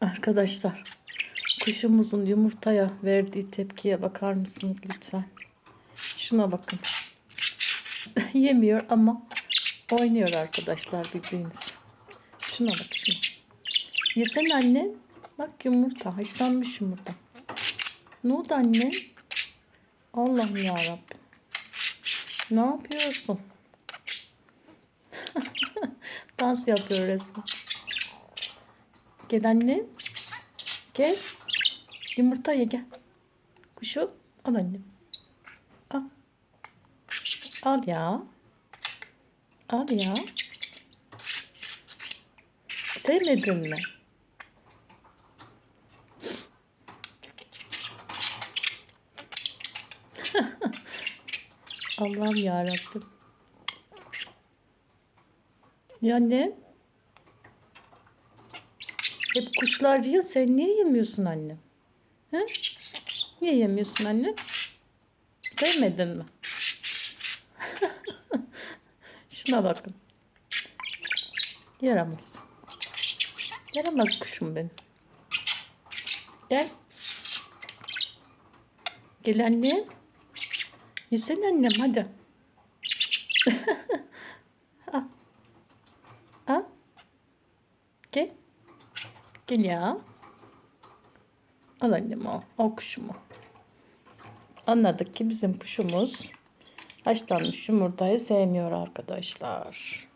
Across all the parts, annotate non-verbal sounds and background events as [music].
Arkadaşlar kuşumuzun yumurtaya verdiği tepkiye bakar mısınız lütfen? Şuna bakın. [laughs] Yemiyor ama oynuyor arkadaşlar birbiriniz. Şuna bak şuna. Yesene anne. Bak yumurta. Haşlanmış yumurta. Ne oldu anne? Allah'ım yarabbim. Ne yapıyorsun? [laughs] Dans yapıyor resmen. Gel anne. Gel. Yumurta ye gel. Kuşum. Al annem. Al. Al ya. Al ya. Sevmedin mi? [laughs] Allah'ım yarabbim. Ya ne? Hep kuşlar yiyor. Sen niye yemiyorsun anne? He? Niye yemiyorsun anne? Sevmedin mi? [laughs] Şuna bakın. Yaramaz. Yaramaz kuşum benim. Gel. Gel anne. Yesene annem hadi. [laughs] Al. Al. Gel. Gel ya. Al o. O kuşumu. Anladık ki bizim kuşumuz haşlanmış yumurtayı sevmiyor arkadaşlar.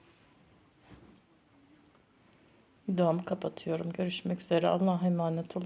Videomu kapatıyorum. Görüşmek üzere. Allah'a emanet olun.